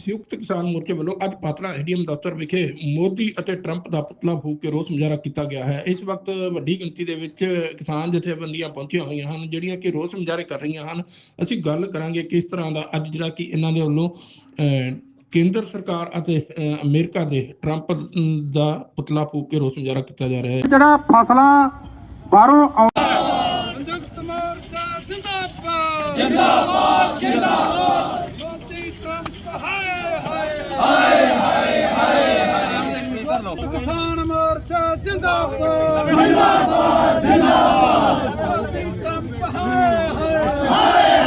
ਸੰਯੁਕਤ ਕਿਸਾਨ ਮੋਰਚੇ ਵੱਲੋਂ ਅੱਜ ਪਾਤੜਾ ਏਡੀਐਮ ਦਫ਼ਤਰ ਵਿਖੇ ਮੋਦੀ ਅਤੇ ਟਰੰਪ ਦਾ ਪੁਤਲਾ ਫੂਕ ਕੇ ਰੋਸ ਮੁਜ਼ਾਹਰਾ ਕੀਤਾ ਗਿਆ ਹੈ। ਇਸ ਵਕਤ ਵੱਡੀ ਗਿਣਤੀ ਦੇ ਵਿੱਚ ਕਿਸਾਨ ਜਥੇਬੰਦੀਆਂ ਪਹੁੰਚੀਆਂ ਹੋਈਆਂ ਹਨ ਜਿਹੜੀਆਂ ਕਿ ਰੋਸ ਮੁਜ਼ਾਹਰੇ ਕਰ ਰਹੀਆਂ ਹਨ। ਅਸੀਂ ਗੱਲ ਕਰਾਂਗੇ ਕਿਸ ਤਰ੍ਹਾਂ ਦਾ ਅੱਜ ਜਿਹੜਾ ਕਿ ਇਹਨਾਂ ਦੇ ਵੱਲੋਂ ਅਹ, ਕੇਂਦਰ ਸਰਕਾਰ ਅਤੇ ਅਮਰੀਕਾ ਦੇ ਟਰੰਪ ਦਾ ਪੁਤਲਾ ਫੂਕ ਕੇ ਰੋਸ ਮੁਜ਼ਾਹਰਾ ਕੀਤਾ ਜਾ ਰਿਹਾ ਹੈ। ਜਿਹੜਾ ਫਸਲਾਂ ਬਾਹਰੋਂ ਸੰਯੁਕਤ ਮੋਰਚਾ ਜਿੰਦਾਬਾਦ। ਜਿੰਦਾਬਾਦ ਜਿੰਦਾਬਾਦ। ਹਾਏ ਹਾਏ ਹਾਏ ਕਿਸਾਨ ਮੋਰਚਾ ਜਿੰਦਾਬਾਦ ਜਿੰਦਾਬਾਦ ਜਿੰਦਾਬਾਦ ਮੋਦੀ ਟਰੰਪ ਹਾਏ ਹਾਏ ਹਾਏ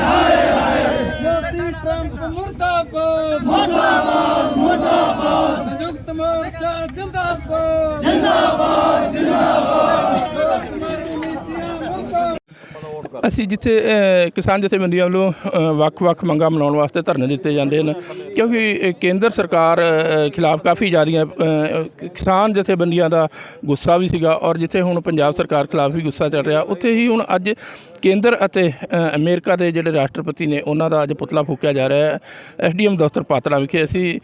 ਹਾਏ ਮੋਦੀ ਟਰੰਪ ਮੁਰਦਾਬਾਦ ਮੁਰਦਾਬਾਦ ਮੁਰਦਾਬਾਦ ਸੰਯੁਕਤ ਮੋਰਚਾ ਜਿੰਦਾਬਾਦ ਜਿੰਦਾਬਾਦ ਜਿੰਦਾਬਾਦ ਨੀਤੀਆਂ ਮੁਰਦਾਬਾਦ ਅਸੀਂ ਜਿੱਥੇ ਅ, ਕਿਸਾਨ ਜਥੇਬੰਦੀਆਂ ਵੱਲੋਂ ਅ, ਵੱਖ-ਵੱਖ ਮੰਗਾਂ ਮਨਾਉਣ ਵਾਸਤੇ ਧਰਨੇ ਦਿੱਤੇ ਜਾਂਦੇ ਹਨ ਕਿਉਂਕਿ ਅ, ਕੇਂਦਰ ਸਰਕਾਰ ਅ, ਖਿਲਾਫ ਕਾਫੀ ਜ਼ਿਆਦੀਆਂ ਕਿਸਾਨ ਜਥੇਬੰਦੀਆਂ ਦਾ ਗੁੱਸਾ ਵੀ ਸੀਗਾ ਔਰ ਜਿੱਥੇ ਹੁਣ ਪੰਜਾਬ ਸਰਕਾਰ ਖਿਲਾਫ ਵੀ ਗੁੱਸਾ ਚੱਲ ਰਿਹਾ ਉੱਥੇ ਹੀ ਹੁਣ ਅੱਜ ਕੇਂਦਰ ਅਤੇ ਅਮਰੀਕਾ ਦੇ ਜਿਹੜੇ ਰਾਸ਼ਟਰਪਤੀ ਨੇ ਉਹਨਾਂ ਦਾ ਅੱਜ ਪੁਤਲਾ ਫੂਕਿਆ ਜਾ ਰਿਹਾ ਹੈ। ਐਸਡੀਐਮ ਦਫ਼ਤਰ ਪਾਤੜਾ ਵਿਖੇ ਅਸੀਂ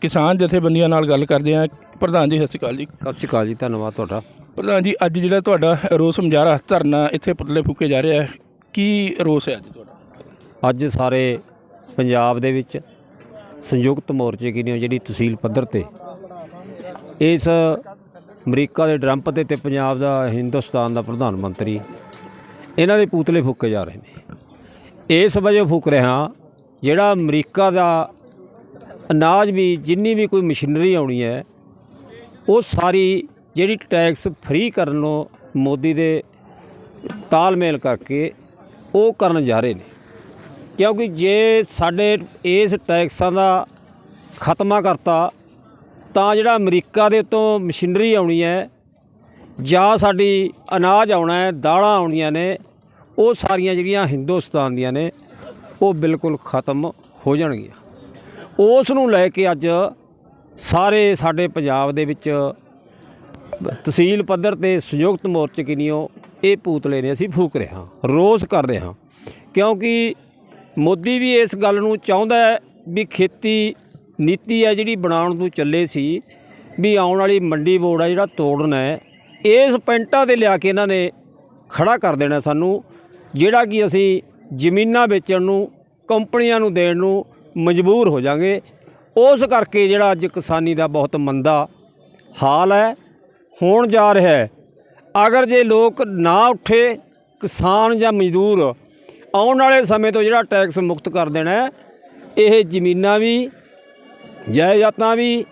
ਕਿਸਾਨ ਜਥੇਬੰਦੀਆਂ ਨਾਲ ਗੱਲ ਕਰਦੇ ਹਾਂ। ਪ੍ਰਧਾਨ ਜੀ ਸਤਿ ਸ਼੍ਰੀ ਅਕਾਲ ਜੀ। ਸਤਿ ਸ਼੍ਰੀ ਅਕਾਲ ਜੀ ਧੰਨਵਾਦ ਤੁਹਾਡਾ। ਪ੍ਰਧਾਨ ਜੀ ਅੱਜ ਜਿਹੜਾ ਤੁਹਾਡਾ ਰੋਸ ਮੁਜ਼ਾਹਰਾ ਧਰਨਾ ਇੱਥੇ ਪੁਤਲੇ ਫੂਕੇ ਜਾ ਰਿਹਾ ਹੈ ਕੀ ਰੋਸ ਹੈ ਅੱਜ ਤੁਹਾਡਾ? ਅੱਜ ਸਾਰੇ ਪੰਜਾਬ ਦੇ ਵਿੱਚ ਸੰਯੁਕਤ ਮੋਰਚੇ ਕੀ ਨੇ ਜਿਹੜੀ ਤਹਿਸੀਲ ਪੱਧਰ ਤੇ। ਇਸ ਅਮਰੀਕਾ ਦੇ ਟਰੰਪ ਤੇ ਤੇ ਪੰਜਾਬ ਦਾ ਹਿੰਦੁਸਤਾਨ ਦਾ ਪ੍ਰਧਾਨ ਮੰਤਰੀ ਇਹਨਾਂ ਦੇ ਪੂਤਲੇ ਫੂਕੇ ਜਾ ਰਹੇ ਨੇ। ਇਸ ਵਜ੍ਹਾ ਫੂਕ ਰਿਹਾ ਜਿਹੜਾ ਅਮਰੀਕਾ ਦਾ ਅਨਾਜ ਵੀ, ਜਿੰਨੀ ਵੀ ਕੋਈ ਮਸ਼ੀਨਰੀ ਆਉਣੀ ਹੈ, ਉਹ ਸਾਰੀ ਜਿਹੜੀ ਟੈਕਸ ਫ੍ਰੀ ਕਰਨ ਨੂੰ ਮੋਦੀ ਦੇ ਤਾਲਮੇਲ ਕਰਕੇ ਉਹ ਕਰਨ ਜਾ ਰਹੇ ਨੇ। ਕਿਉਂਕਿ ਜੇ ਸਾਡੇ ਇਸ ਟੈਕਸਾਂ ਦਾ ਖਤਮਾ ਕਰਤਾ, ਤਾਂ ਜਿਹੜਾ ਅਮਰੀਕਾ ਦੇ ਤੋਂ ਮਸ਼ੀਨਰੀ ਆਉਣੀ ਹੈ ਜਾਂ ਸਾਡੀ ਅਨਾਜ ਆਉਣਾ ਹੈ, ਦਾਲਾਂ ਆਉਣੀਆਂ ਨੇ, ਉਹ ਸਾਰੀਆਂ ਜਿਹੜੀਆਂ ਹਿੰਦੁਸਤਾਨ ਦੀਆਂ ਨੇ, ਉਹ ਬਿਲਕੁਲ ਖਤਮ ਹੋ ਜਾਣਗੀਆਂ। ਉਸ ਨੂੰ ਲੈ ਕੇ ਅੱਜ ਸਾਰੇ ਸਾਡੇ ਪੰਜਾਬ ਦੇ ਵਿੱਚ ਤਹਿਸੀਲ ਪੱਧਰ ਤੇ ਸੰਯੁਕਤ ਮੋਰਚੇ ਕਿਨੀਓ ਇਹ ਪੂਤਲੇ ਨੇ, ਅਸੀਂ ਫੂਕ ਰਹੇ ਹਾਂ, ਰੋਸ ਕਰ ਰਹੇ ਹਾਂ। ਕਿਉਂਕਿ ਮੋਦੀ ਵੀ ਇਸ ਗੱਲ ਨੂੰ ਚਾਹੁੰਦਾ ਹੈ ਵੀ ਖੇਤੀ ਨੀਤੀ ਹੈ ਜਿਹੜੀ ਬਣਾਉਣ ਨੂੰ ਚੱਲੇ ਸੀ, ਵੀ ਆਉਣ ਵਾਲੀ ਮੰਡੀ ਬੋਰਡ ਹੈ ਜਿਹੜਾ ਤੋੜਨਾ ਹੈ ਇਸ ਪੈਂਟਾਂ 'ਤੇ ਲਿਆ ਕੇ ਇਹਨਾਂ ਨੇ ਖੜਾ ਕਰ ਦੇਣਾ ਸਾਨੂੰ, ਜਿਹੜਾ ਕਿ ਅਸੀਂ ਜ਼ਮੀਨਾਂ ਵੇਚਣ ਨੂੰ, ਕੰਪਨੀਆਂ ਨੂੰ ਦੇਣ ਨੂੰ ਮਜਬੂਰ ਹੋ ਜਾਾਂਗੇ ਉਸ ਕਰਕੇ ਜਿਹੜਾ ਅੱਜ ਕਿਸਾਨੀ ਦਾ ਬਹੁਤ ਮੰਦਾ ਹਾਲ ਹੈ। ਹੋਣ ਜਾ ਰਿਹਾ ਹੈ। ਅਗਰ ਜੇ ਲੋਕ ਨਾ ਉੱਠੇ, ਕਿਸਾਨ ਜਾਂ ਮਜ਼ਦੂਰ ਆਉਣ ਵਾਲੇ ਸਮੇਂ ਤੋਂ ਜਿਹੜਾ ਟੈਕਸ ਮੁਕਤ ਕਰ ਦੇਣਾ ਇਹ ਜ਼ਮੀਨਾਂ ਵੀ, ਜਾਇਦਾਦਾਂ ਵੀ,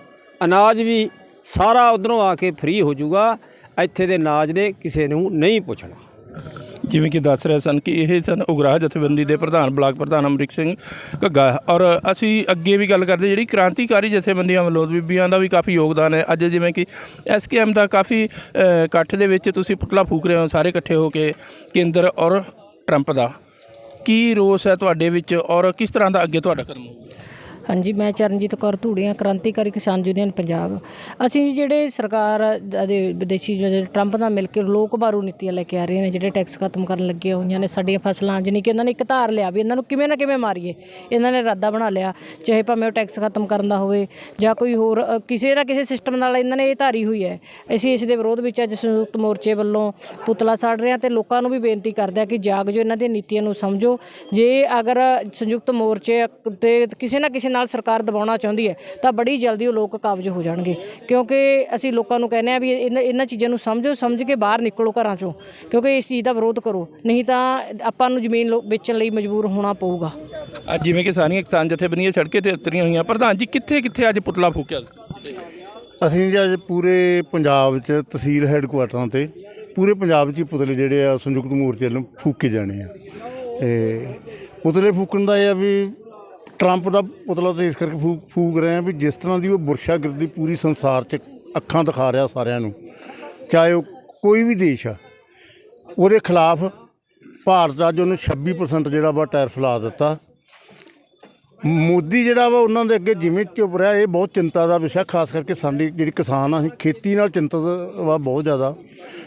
ਅਨਾਜ ਵੀ ਸਾਰਾ ਉਧਰੋਂ ਆ ਕੇ ਫ੍ਰੀ ਹੋ ਜਾਊਗਾ। ਇੱਥੇ ਦੇ ਅਨਾਜ ਦੇ ਕਿਸੇ ਨੂੰ ਨਹੀਂ ਪੁੱਛਣਾ। ਜਿਵੇਂ ਕਿ ਦੱਸ ਰਹੇ ਸਨ ਕਿ ਇਹ ਸਨ ਉਗਰਾਹ ਜਥੇਬੰਦੀ ਦੇ ਪ੍ਰਧਾਨ, ਬਲਾਕ ਪ੍ਰਧਾਨ ਅਮਰਿਕ ਸਿੰਘ ਘੱਗਾ। ਔਰ ਅਸੀਂ ਅੱਗੇ ਵੀ ਗੱਲ ਕਰਦੇ, ਜਿਹੜੀ ਕ੍ਰਾਂਤੀਕਾਰੀ ਜਥੇਬੰਦੀਆਂ ਵੱਲੋਂ, ਬੀਬੀਆਂ ਦਾ ਵੀ ਕਾਫੀ ਯੋਗਦਾਨ ਹੈ। ਅੱਜ ਜਿਵੇਂ ਕਿ ਐਸਕੇਐਮ ਦਾ ਕਾਫੀ ਇਕੱਠ ਦੇ ਵਿੱਚ ਤੁਸੀਂ ਪੁਤਲਾ ਫੂਕ ਰਹੇ ਹੋ, ਸਾਰੇ ਇਕੱਠੇ ਹੋ ਕੇ, ਕੇਂਦਰ ਔਰ ਟਰੰਪ ਦਾ। ਕੀ ਰੋਸ ਹੈ ਤੁਹਾਡੇ ਵਿੱਚ ਔਰ ਕਿਸ ਤਰ੍ਹਾਂ ਦਾ ਅੱਗੇ ਤੁਹਾਡਾ ਕਦਮ ਹੋਊਗਾ? ਹਾਂਜੀ ਮੈਂ ਚਰਨਜੀਤ ਕੌਰ ਧੂੜੀਆਂ ਕ੍ਰਾਂਤੀਕਾਰੀ ਕਿਸਾਨ ਯੂਨੀਅਨ ਪੰਜਾਬ। ਅਸੀਂ ਜਿਹੜੇ ਸਰਕਾਰ ਦੇ ਵਿਦੇਸ਼ੀ ਜਿਹੜੇ ਟਰੰਪ ਨਾਲ ਮਿਲ ਕੇ ਲੋਕ ਬਾਰੂ ਨੀਤੀਆਂ ਲੈ ਕੇ ਆ ਰਹੇ ਨੇ ਜਿਹੜੇ ਟੈਕਸ ਖਤਮ ਕਰਨ ਲੱਗੀਆਂ ਹੋਈਆਂ ਨੇ ਸਾਡੀਆਂ ਫਸਲਾਂ ਜਾਣੀ ਕਿ ਇਹਨਾਂ ਨੇ ਇੱਕ ਧਾਰ ਲਿਆ ਵੀ ਇਹਨਾਂ ਨੂੰ ਕਿਵੇਂ ਨਾ ਕਿਵੇਂ ਮਾਰੀਏ। ਇਹਨਾਂ ਨੇ ਇਰਾਦਾ ਬਣਾ ਲਿਆ ਚਾਹੇ ਭਾਵੇਂ ਉਹ ਟੈਕਸ ਖਤਮ ਕਰਨ ਦਾ ਹੋਵੇ ਜਾਂ ਕੋਈ ਹੋਰ ਅ, ਕਿਸੇ ਨਾ ਕਿਸੇ ਸਿਸਟਮ ਨਾਲ ਇਹਨਾਂ ਨੇ ਇਹ ਧਾਰੀ ਹੋਈ ਹੈ। ਅਸੀਂ ਇਸ ਦੇ ਵਿਰੋਧ ਵਿੱਚ ਅੱਜ ਸੰਯੁਕਤ ਮੋਰਚੇ ਵੱਲੋਂ ਪੁਤਲਾ ਸਾੜ ਰਹੇ ਹਾਂ ਤੇ ਲੋਕਾਂ ਨੂੰ ਵੀ ਬੇਨਤੀ ਕਰਦੇ ਹਾਂ ਕਿ ਜਾਗ ਜੋ ਇਹਨਾਂ ਦੀਆਂ ਨੀਤੀਆਂ ਨੂੰ ਸਮਝੋ। ਜੇ ਅਗਰ ਸੰਯੁਕਤ ਮੋਰਚੇ ਤੇ ਕਿਸੇ ਨਾ ਕਿਸੇ ਨਾਲ ਸਰਕਾਰ ਦਬਾਉਣਾ ਚਾਹੁੰਦੀ ਹੈ ਤਾਂ ਬੜੀ ਜਲਦੀ ਉਹ ਲੋਕ ਕਾਬਜ ਹੋ ਜਾਣਗੇ। ਕਿਉਂਕਿ ਅਸੀਂ ਲੋਕਾਂ ਨੂੰ ਕਹਿੰਦੇ ਆ ਵੀ ਇਹਨਾਂ ਇਹਨਾਂ ਚੀਜ਼ਾਂ ਨੂੰ ਸਮਝੋ ਸਮਝ ਕੇ ਬਾਹਰ ਨਿਕਲੋ ਘਰਾਂ ਚੋਂ ਕਿਉਂਕਿ ਇਸ ਚੀਜ਼ ਦਾ ਵਿਰੋਧ ਕਰੋ। ਨਹੀਂ ਤਾਂ ਆਪਾਂ ਨੂੰ ਜ਼ਮੀਨ ਵੇਚਣ ਲਈ ਮਜਬੂਰ ਹੋਣਾ ਪਊਗਾ। ਅੱਜ ਜਿਵੇਂ ਕਿ ਸਾਰੀਆਂ ਕਿਸਾਨ ਜਥੇਬੰਦੀਆਂ ਸੜਕੇ ਤੇ ਉਤਰੀਆਂ ਹੋਈਆਂ ਪ੍ਰਧਾਨ ਜੀ ਕਿੱਥੇ ਕਿੱਥੇ ਅੱਜ ਪੁਤਲਾ ਫੂਕਿਆ ਅਸੀਂ ਜੀ ਅੱਜ ਪੂਰੇ ਪੰਜਾਬ 'ਚ ਤਹਿਸੀਲ ਹੈੱਡਕੁਆਟਰਾਂ ਤੇ ਪੂਰੇ ਪੰਜਾਬ 'ਚ ਹੀ ਪੁਤਲੇ ਜਿਹੜੇ ਆ ਸੰਯੁਕਤ ਮੋਰਚੇ ਵੱਲੋਂ ਫੂਕੇ ਜਾਣੇ ਆ। ਤੇ ਪੁਤਲੇ ਫੂਕਣ ਦਾ ਇਹ ਆ ਵੀ ਟਰੰਪ ਦਾ ਪੁਤਲਾ ਤੇ ਇਸ ਕਰਕੇ ਫੂਕ ਫੂਕ ਰਹੇ ਆ ਵੀ ਜਿਸ ਤਰ੍ਹਾਂ ਦੀ ਉਹ ਬੁਰਸ਼ਾਗਰਦੀ ਪੂਰੀ ਸੰਸਾਰ 'ਚ ਅੱਖਾਂ ਦਿਖਾ ਰਿਹਾ ਸਾਰਿਆਂ ਨੂੰ, ਚਾਹੇ ਉਹ ਕੋਈ ਵੀ ਦੇਸ਼ ਆ, ਉਹਦੇ ਖਿਲਾਫ ਭਾਰਤ ਅੱਜ ਉਹਨੂੰ 26% ਜਿਹੜਾ ਵਾ ਟੈਰਫ ਲਾ ਦਿੱਤਾ। ਮੋਦੀ ਜਿਹੜਾ ਵਾ ਉਹਨਾਂ ਦੇ ਅੱਗੇ ਜਿਵੇਂ ਚੁੱਪ ਰਿਹਾ, ਇਹ ਬਹੁਤ ਚਿੰਤਾ ਦਾ ਵਿਸ਼ਾ, ਖਾਸ ਕਰਕੇ ਸਾਡੀ ਜਿਹੜੀ ਕਿਸਾਨ ਆ ਖੇਤੀ ਨਾਲ ਚਿੰਤਤ ਵਾ ਬਹੁਤ ਜ਼ਿਆਦਾ।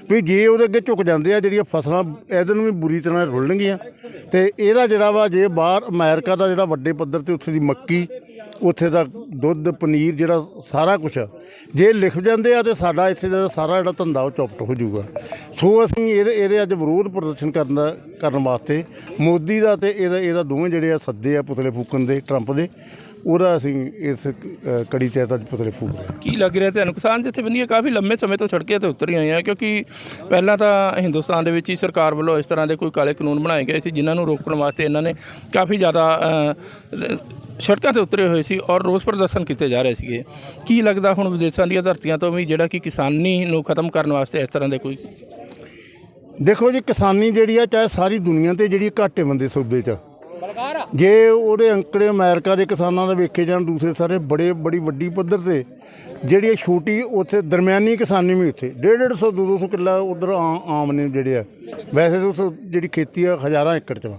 ਵੀ ਜੇ ਉਹਦੇ ਅੱਗੇ ਝੁਕ ਜਾਂਦੇ ਆ, ਜਿਹੜੀਆਂ ਫਸਲਾਂ ਇਹਦੇ ਨੂੰ ਵੀ ਬੁਰੀ ਤਰ੍ਹਾਂ ਰੁਲਣਗੀਆਂ। ਤੇ ਇਹਦਾ ਜਿਹੜਾ ਵਾ, ਜੇ ਬਾਹਰ ਅਮਰੀਕਾ ਦਾ ਜਿਹੜਾ ਵੱਡੇ ਪੱਧਰ ਤੇ ਉੱਥੇ ਦੀ ਮੱਕੀ, ਉੱਥੇ ਦਾ ਦੁੱਧ, ਪਨੀਰ, ਜਿਹੜਾ ਸਾਰਾ ਕੁਝ ਜੇ ਲਿਖ ਜਾਂਦੇ ਆ ਤੇ ਸਾਡਾ ਇੱਥੇ ਦਾ ਸਾਰਾ ਜਿਹੜਾ ਧੰਦਾ ਉਹ ਚੌਪਟ ਹੋ ਜਾਊਗਾ। ਸੋ ਅਸੀਂ ਇਹਦੇ ਇਹਦੇ ਅੱਜ ਵਿਰੋਧ ਪ੍ਰਦਰਸ਼ਨ ਕਰਨ ਦਾ, ਕਰਨ ਵਾਸਤੇ ਮੋਦੀ ਦਾ ਤੇ ਇਹਦਾ ਇਹਦਾ ਦੋਵੇਂ ਜਿਹੜੇ ਆ ਸੱਦੇ ਆ ਪੁਤਲੇ ਫੂਕਣ ਦੇ, ਟਰੰਪ ਦੇ। ਉਹਦਾ ਅਸੀਂ ਇਸ ਅ, ਕੜੀ ਤਹਿਤ ਅੱਜ ਪੁਤਲੇ ਫੂਕ ਰਹੇ ਹਾਂ। ਕੀ ਲੱਗ ਰਿਹਾ ਤੁਹਾਨੂੰ? ਕਿਸਾਨ ਜਥੇਬੰਦੀਆਂ ਕਾਫੀ ਲੰਮੇ ਸਮੇਂ ਤੋਂ ਸੜਕਾਂ ਤੇ ਉਤਰ ਰਹੀਆਂ ਕਿਉਂਕਿ ਪਹਿਲਾਂ ਤਾਂ ਹਿੰਦੁਸਤਾਨ ਦੇ ਵਿੱਚ ਹੀ ਸਰਕਾਰ ਵੱਲੋਂ ਇਸ ਤਰ੍ਹਾਂ ਦੇ ਕੋਈ ਕਾਲੇ ਕਾਨੂੰਨ ਬਣਾਏ ਗਏ ਸੀ ਜਿਨ੍ਹਾਂ ਨੂੰ ਰੋਕਣ ਵਾਸਤੇ ਇਹਨਾਂ ਨੇ ਕਾਫੀ ਜ਼ਿਆਦਾ ਅ, ਸੜਕਾਂ ਤੇ ਉਤਰੇ ਹੋਏ ਸੀ ਔਰ ਰੋਸ ਪ੍ਰਦਰਸ਼ਨ ਕੀਤੇ ਜਾ ਰਹੇ ਸੀਗੇ। ਕੀ ਲੱਗਦਾ ਹੁਣ ਵਿਦੇਸ਼ਾਂ ਦੀਆਂ ਧਰਤੀਆਂ ਤੋਂ ਵੀ ਜਿਹੜਾ ਕਿ ਕਿਸਾਨੀ ਨੂੰ ਖਤਮ ਕਰਨ ਵਾਸਤੇ ਇਸ ਤਰ੍ਹਾਂ ਦੇ ਕੋਈ ਦੇਖੋ ਜੀ ਕਿਸਾਨੀ ਜਿਹੜੀ ਆ ਚਾਹੇ ਸਾਰੀ ਦੁਨੀਆ ਤੇ ਜਿਹੜੀ ਘਾਟੇ ਬੰਦੇ ਸੌਦੇ ਚ ਜੇ ਉਹਦੇ ਅੰਕੜੇ ਅਮਰੀਕਾ ਦੇ ਕਿਸਾਨਾਂ ਦਾ ਵੇਖੇ ਜਾਣ, ਦੂਸਰੇ ਸਾਰੇ ਬੜੇ, ਬੜੀ ਵੱਡੀ ਪੱਧਰ ਤੇ ਜਿਹੜੀ ਇਹ ਛੋਟੀ ਉੱਥੇ ਦਰਮਿਆਨੀ ਕਿਸਾਨੀ ਵੀ ਉੱਥੇ 150 200 200 ਕਿੱਲਾ ਉਧਰ ਆਮ ਨੇ ਜਿਹੜੇ ਆ। ਵੈਸੇ ਤਾਂ ਉੱਥੇ ਜਿਹੜੀ ਖੇਤੀ ਆ ਹਜ਼ਾਰਾਂ ਏਕੜ ਚ ਵਾ।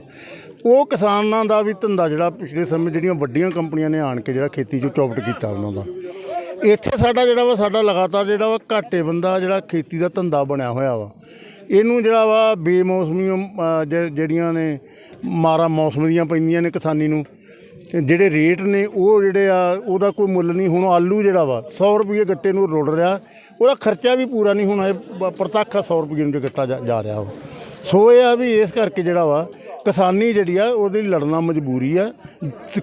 ਉਹ ਕਿਸਾਨਾਂ ਦਾ ਵੀ ਧੰਦਾ ਜਿਹੜਾ ਪਿਛਲੇ ਸਮੇਂ ਜਿਹੜੀਆਂ ਵੱਡੀਆਂ ਕੰਪਨੀਆਂ ਨੇ ਆਣ ਕੇ ਜਿਹੜਾ ਖੇਤੀ 'ਚ ਚੌਪਟ ਕੀਤਾ ਉਹਨਾਂ ਦਾ। ਇੱਥੇ ਸਾਡਾ ਜਿਹੜਾ ਵਾ, ਸਾਡਾ ਲਗਾਤਾਰ ਜਿਹੜਾ ਵਾ ਘਾਟੇ ਬੰਦਾ ਜਿਹੜਾ ਖੇਤੀ ਦਾ ਧੰਦਾ ਬਣਿਆ ਹੋਇਆ ਵਾ। ਇਹਨੂੰ ਜਿਹੜਾ ਵਾ ਬੇਮੌਸਮੀ ਜ- ਜਿਹੜੀਆਂ ਨੇ ਮਾਰਾ ਮੌਸਮ ਦੀਆਂ ਪੈਂਦੀਆਂ ਨੇ ਕਿਸਾਨੀ ਨੂੰ। ਤੇ ਜਿਹੜੇ ਰੇਟ ਨੇ ਉਹ ਜਿਹੜੇ ਆ, ਉਹਦਾ ਕੋਈ ਮੁੱਲ ਨਹੀਂ। ਹੁਣ ਆਲੂ ਜਿਹੜਾ ਵਾ 100 ਰੁਪਏ ਗੱਟੇ ਨੂੰ ਰੁੜ ਰਿਹਾ। ਉਹਦਾ ਖਰਚਾ ਵੀ ਪੂਰਾ ਨਹੀਂ ਹੋਣਾ ਇਹ ਬ- ਪ੍ਰਤੱਖ 100 ਰੁਪਏ ਨੂੰ ਗੱਟਾ ਜਾ- ਜਾ ਰਿਹਾ ਵਾ ਸੋ ਇਹ ਆ ਵੀ ਇਸ ਕਰਕੇ ਜਿਹੜਾ ਵਾ, ਕਿਸਾਨੀ ਜਿਹੜੀ ਆ, ਉਹਦੇ ਲਈ ਲੜਨਾ ਮਜਬੂਰੀ ਆ।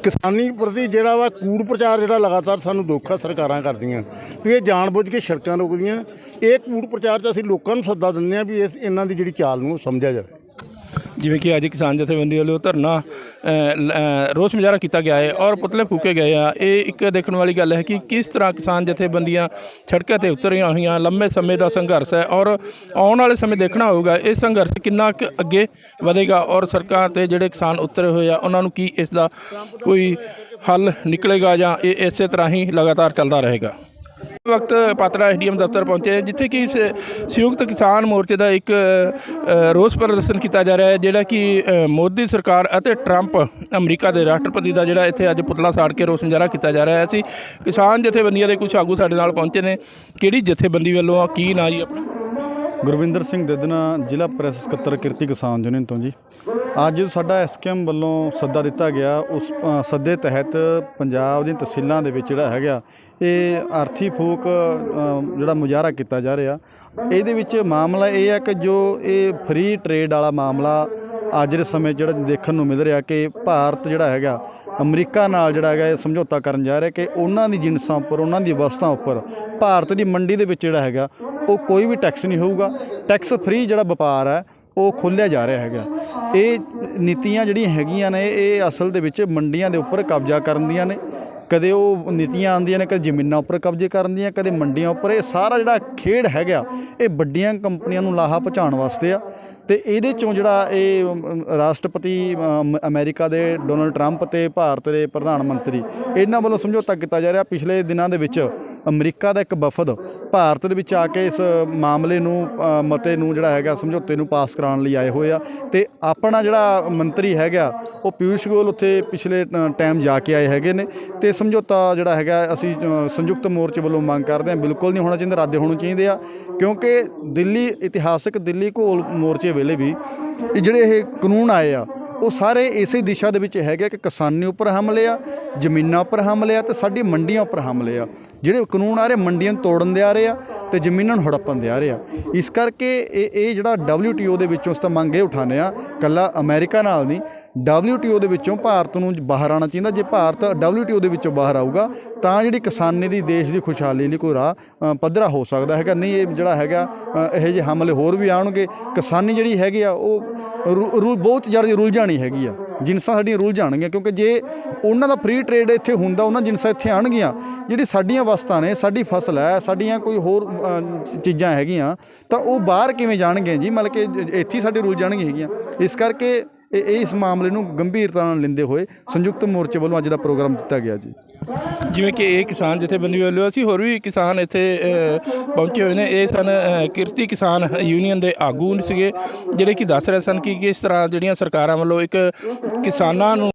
ਕਿਸਾਨੀ ਪ੍ਰਤੀ ਜਿਹੜਾ ਵਾ, ਕੂੜ ਪ੍ਰਚਾਰ ਜਿਹੜਾ ਲਗਾਤਾਰ ਸਾਨੂੰ ਦੁੱਖ ਆ, ਸਰਕਾਰਾਂ ਕਰਦੀਆਂ। ਵੀ ਇਹ ਜਾਣਬੁੱਝ ਕੇ ਸੜਕਾਂ ਰੋਕਦੀਆਂ। ਇਹ ਕੂੜ ਪ੍ਰਚਾਰ 'ਚ ਅਸੀਂ ਲੋਕਾਂ ਨੂੰ ਸੱਦਾ ਦਿੰਦੇ ਆ ਵੀ ਇਸ, ਇਹਨਾਂ ਦੀ ਜਿਹੜੀ ਚਾਲ ਨੂੰ ਸਮਝਿਆ ਜਾਵੇ। ਜਿਵੇਂ ਕਿ ਅੱਜ ਕਿਸਾਨ ਜਥੇਬੰਦੀ ਵੱਲੋਂ ਧਰਨਾ ਲ- ਰੋਸ ਮੁਜ਼ਾਹਰਾ ਕੀਤਾ ਗਿਆ ਹੈ ਔਰ ਪੁਤਲੇ ਫੂਕੇ ਗਏ ਆ। ਇਹ ਇੱਕ ਦੇਖਣ ਵਾਲੀ ਗੱਲ ਹੈ ਕਿ ਕਿਸ ਤਰ੍ਹਾਂ ਕਿਸਾਨ ਜਥੇਬੰਦੀਆਂ ਸੜਕਾਂ ਤੇ ਉਤਰੀਆਂ ਹੋਈਆਂ ਲੰਮੇ ਸਮੇਂ ਦਾ ਸੰਘਰਸ਼ ਹੈ ਔਰ ਆਉਣ ਵਾਲੇ ਸਮੇਂ ਦੇਖਣਾ ਹੋਊਗਾ, ਇਹ ਸੰਘਰਸ਼ ਕਿੰਨਾ ਕੁ ਅੱਗੇ ਵਧੇਗਾ ਔਰ ਸਰਕਾਰ ਤੇ ਜਿਹੜੇ ਕਿਸਾਨ ਉਤਰੇ ਹੋਏ ਆ, ਉਹਨਾਂ ਨੂੰ ਕੀ ਇਸ ਦਾ ਕੋਈ ਹੱਲ ਨਿਕਲੇਗਾ ਜਾਂ ਇਹ ਇਸੇ ਤਰ੍ਹਾਂ ਹੀ ਲਗਾਤਾਰ ਚੱਲਦਾ ਰਹੇਗਾ? ਵਕਤ ਪਾਤੜਾ ਐਸਡੀਐਮ ਦਫ਼ਤਰ ਪਹੁੰਚੇ ਜਿੱਥੇ ਕਿ ਇਸ ਸੰਯੁਕਤ ਕਿਸਾਨ ਮੋਰਚੇ ਦਾ ਇੱਕ ਰੋਸ ਪ੍ਰਦਰਸ਼ਨ ਕੀਤਾ ਜਾ ਰਿਹਾ ਹੈ, ਜਿਹੜਾ ਕਿ ਮੋਦੀ ਸਰਕਾਰ ਅਤੇ ਟਰੰਪ ਅਮਰੀਕਾ ਦੇ ਰਾਸ਼ਟਰਪਤੀ ਦਾ ਜਿਹੜਾ ਇੱਥੇ ਅੱਜ ਪੁਤਲਾ ਸਾੜ ਕੇ ਰੋਸ ਮੁਜ਼ਾਹਰਾ ਕੀਤਾ ਜਾ ਰਿਹਾ ਹੈ। ਅਸੀਂ ਕਿਸਾਨ ਜਥੇਬੰਦੀਆਂ ਦੇ ਕੁਝ ਆਗੂ ਸਾਡੇ ਨਾਲ ਪਹੁੰਚੇ ਨੇ। ਕਿਹੜੀ ਜਥੇਬੰਦੀ ਵੱਲੋਂ ਆ, ਕੀ ਨਾਂ ਜੀ ਆਪਣਾ? ਗੁਰਵਿੰਦਰ ਸਿੰਘ ਦੱਦਨਾ ਜ਼ਿਲ੍ਹਾ ਪ੍ਰੈਸ ਸਕੱਤਰ ਕਿਰਤੀ ਕਿਸਾਨ ਯੂਨੀਅਨ ਤੋਂ ਜੀ। ਅੱਜ ਸਾਡਾ ਐਸਕੇਐਮ ਵੱਲੋਂ ਸੱਦਾ ਦਿੱਤਾ ਗਿਆ, ਉਸ ਸੱਦੇ ਤਹਿਤ ਪੰਜਾਬ ਦੀਆਂ ਤਹਿਸੀਲਾਂ ਦੇ ਵਿੱਚ ਜਿਹੜਾ ਹੈਗਾ ਇਹ ਆਰਥੀ ਫੂਕ ਜਿਹੜਾ ਮੁਜ਼ਾਹਰਾ ਕੀਤਾ ਜਾ ਰਿਹਾ, ਇਹਦੇ ਵਿੱਚ ਮਾਮਲਾ ਇਹ ਹੈ ਕਿ ਜੋ ਇਹ ਫ੍ਰੀ ਟ੍ਰੇਡ ਵਾਲਾ ਮਾਮਲਾ ਅੱਜ ਦੇ ਸਮੇਂ ਜਿਹੜਾ ਦੇਖਣ ਨੂੰ ਮਿਲ ਰਿਹਾ ਕਿ ਭਾਰਤ ਜਿਹੜਾ ਹੈਗਾ, ਅਮਰੀਕਾ ਨਾਲ ਜਿਹੜਾ ਹੈਗਾ ਇਹ ਸਮਝੌਤਾ ਕਰਨ ਜਾ ਰਿਹਾ ਕਿ ਉਹਨਾਂ ਦੀ ਜਿਨਸਾਂ ਉੱਪਰ, ਉਹਨਾਂ ਦੀ ਵਸਤਾਂ ਉੱਪਰ ਭਾਰਤ ਦੀ ਮੰਡੀ ਦੇ ਵਿੱਚ ਜਿਹੜਾ ਹੈਗਾ, ਉਹ ਕੋਈ ਵੀ ਟੈਕਸ ਨਹੀਂ ਹੋਊਗਾ। ਟੈਕਸ ਫ੍ਰੀ ਜਿਹੜਾ ਵਪਾਰ ਹੈ, ਉਹ ਖੋਲ੍ਹਿਆ ਜਾ ਰਿਹਾ ਹੈਗਾ। ਇਹ ਨੀਤੀਆਂ ਜਿਹੜੀਆਂ ਹੈਗੀਆਂ ਨੇ, ਇਹ ਅਸਲ ਦੇ ਵਿੱਚ ਮੰਡੀਆਂ ਦੇ ਉੱਪਰ ਕਬਜ਼ਾ ਕਰਨ ਦੀਆਂ ਨੇ। ਕਦੇ ਉਹ ਨੀਤੀਆਂ ਆਉਂਦੀਆਂ ਨੇ ਕਦੇ ਜ਼ਮੀਨਾਂ ਉੱਪਰ ਕਬਜ਼ੇ ਕਰਨ ਦੀਆਂ ਕਦੇ ਮੰਡੀਆਂ ਉੱਪਰ। ਇਹ ਸਾਰਾ ਜਿਹੜਾ ਖੇਡ ਹੈਗਾ ਇਹ ਵੱਡੀਆਂ ਕੰਪਨੀਆਂ ਨੂੰ ਲਾਹਾ ਪਹੁੰਚਾਉਣ ਵਾਸਤੇ ਆ। ਤੇ ਇਹਦੇ ਚੋਂ ਜਿਹੜਾ ਇਹ ਰਾਸ਼ਟਰਪਤੀ ਅਮ, ਅਮਰੀਕਾ ਦੇ ਡੋਨਲਡ ਟਰੰਪ ਤੇ ਭਾਰਤ ਦੇ ਪ੍ਰਧਾਨ ਮੰਤਰੀ ਇਹਨਾਂ ਵੱਲੋਂ ਸਮਝੌਤਾ ਕੀਤਾ ਜਾ ਰਿਹਾ। ਪਿਛਲੇ ਦਿਨਾਂ ਦੇ ਵਿੱਚ ਅਮਰੀਕਾ ਦਾ ਇੱਕ ਵਫਦ ਭਾਰਤ ਦੇ ਵਿੱਚ ਆ ਕੇ ਇਸ ਮਾਮਲੇ ਨੂੰ ਮਤੇ ਨੂੰ ਜਿਹੜਾ ਹੈਗਾ, ਸਮਝੌਤੇ ਨੂੰ ਪਾਸ ਕਰਾਉਣ ਲਈ ਆਏ ਹੋਏ ਆ। ਤੇ ਆਪਣਾ ਜਿਹੜਾ ਮੰਤਰੀ ਹੈਗਾ, ਉਹ ਪਿਊਸ਼ ਗੋਇਲ ਉੱਥੇ ਪਿਛਲੇ ਟਾਈਮ ਜਾ ਕੇ ਆਏ ਹੈਗੇ ਨੇ। ਤੇ ਸਮਝੌਤਾ ਜਿਹੜਾ ਹੈਗਾ, ਅਸੀਂ ਸੰਯੁਕਤ ਮੋਰਚੇ ਵੱਲੋਂ ਮੰਗ ਕਰਦੇ ਹਾਂ, ਬਿਲਕੁਲ ਨਹੀਂ ਹੋਣਾ ਚਾਹੀਦਾ, ਰੱਦ ਹੋਣੇ ਚਾਹੀਦੇ ਆ। ਕਿਉਂਕਿ ਦਿੱਲੀ, ਇਤਿਹਾਸਕ ਦਿੱਲੀ ਘੋਲ ਮੋਰਚੇ ਵੇਲੇ ਵੀ ਜਿਹੜੇ ਇਹ ਕਾਨੂੰਨ ਆਏ ਆ ਉਹ ਸਾਰੇ ਇਸੇ ਦਿਸ਼ਾ ਦੇ ਵਿੱਚ ਹੈਗੇ ਕਿ ਕਿਸਾਨੀ ਉੱਪਰ ਹਮਲੇ ਆ, ਜ਼ਮੀਨਾਂ ਉੱਪਰ ਹਮਲੇ ਆ ਤੇ ਸਾਡੀ ਮੰਡੀਆਂ ਉੱਪਰ ਹਮਲੇ ਆ। ਜਿਹੜੇ ਕਾਨੂੰਨ ਆ ਰਹੇ, ਮੰਡੀਆਂ ਨੂੰ ਤੋੜਨ ਦੇ ਆ ਰਹੇ ਆ ਤੇ ਜ਼ਮੀਨਾਂ ਨੂੰ ਹੜੱਪਣ ਦੇ ਆ ਰਹੇ ਆ। ਇਸ ਕਰਕੇ ਇਹ ਇਹ ਜਿਹੜਾ WTO ਦੇ ਵਿੱਚੋਂ ਉਸ ਤਾਂ ਮੰਗ ਇਹ ਉਠਾਉਂਦੇ ਆ ਕੱਲਾ ਅਮਰੀਕਾ ਨਾਲ ਨਹੀਂ WTO ਦੇ ਵਿੱਚੋਂ ਭਾਰਤ ਨੂੰ ਬਾਹਰ ਆਉਣਾ ਚਾਹੀਦਾ। ਜੇ ਭਾਰਤ WTO ਦੇ ਵਿੱਚੋਂ ਬਾਹਰ ਆਊਗਾ, ਤਾਂ ਜਿਹੜੀ ਕਿਸਾਨੀ ਦੀ ਦੇਸ਼ ਦੀ ਖੁਸ਼ਹਾਲੀ ਲਈ ਕੋਈ ਰਾਹ ਪੱਧਰਾ ਹੋ ਸਕਦਾ ਹੈਗਾ। ਨਹੀਂ, ਇਹ ਜਿਹੜਾ ਹੈਗਾ ਇਹੋ ਜਿਹੇ ਹਮਲੇ ਹੋਰ ਵੀ ਆਉਣਗੇ। ਕਿਸਾਨੀ ਜਿਹੜੀ ਹੈਗੀ ਆ, ਉਹ ਰੂ- ਰੂ, ਬਹੁਤ ਜ਼ਿਆਦਾ ਰੁਲ ਜਾਣੀ ਹੈਗੀ ਆ। ਜਿਨਸਾਂ ਸਾਡੀਆਂ ਰੁਲ ਜਾਣਗੀਆਂ ਕਿਉਂਕਿ ਜੇ ਉਹਨਾਂ ਦਾ ਫ੍ਰੀ ਟ੍ਰੇਡ ਇੱਥੇ ਹੁੰਦਾ, ਉਹਨਾਂ ਜਿਨਸਾਂ ਇੱਥੇ ਆਣਗੀਆਂ ਜਿਹੜੀ ਸਾਡੀਆਂ ਵਸਤਾਂ ਨੇ, ਸਾਡੀ ਫਸਲ ਹੈ, ਸਾਡੀਆਂ ਕੋਈ ਹੋਰ ਚੀਜ਼ਾਂ ਹੈਗੀਆਂ, ਤਾਂ ਉਹ ਬਾਹਰ ਕਿਵੇਂ ਜਾਣਗੇ ਜੀ? ਮਤਲਬ ਕਿ ਇੱਥੇ ਹੀ ਸਾਡੇ ਰੁਲ ਜਾਣਗੀਆਂ ਹੈਗੀਆਂ। ਇਸ ਕਰਕੇ ਇਹ ਇਹ ਇਸ ਮਾਮਲੇ ਨੂੰ ਗੰਭੀਰਤਾ ਨਾਲ ਲੈਂਦੇ ਹੋਏ ਸੰਯੁਕਤ ਮੋਰਚੇ ਵੱਲੋਂ ਅੱਜ ਦਾ ਪ੍ਰੋਗਰਾਮ ਦਿੱਤਾ ਗਿਆ ਜੀ। ਜਿਵੇਂ ਕਿ ਇਹ ਕਿਸਾਨ ਜਥੇਬੰਦੀ ਵੱਲੋਂ ਅਸੀਂ ਹੋਰ ਵੀ ਕਿਸਾਨ ਇੱਥੇ ਪਹੁੰਚੇ ਹੋਏ ਨੇ। ਇਹ ਸਨ ਕਿਰਤੀ ਕਿਸਾਨ ਯੂਨੀਅਨ ਦੇ ਆਗੂ ਸੀਗੇ, ਜਿਹੜੇ ਕਿ ਦੱਸ ਰਹੇ ਸਨ ਕਿ ਕਿਸ ਤਰ੍ਹਾਂ ਜਿਹੜੀਆਂ ਸਰਕਾਰਾਂ ਵੱਲੋਂ ਇੱਕ ਕਿਸਾਨਾਂ ਨੂੰ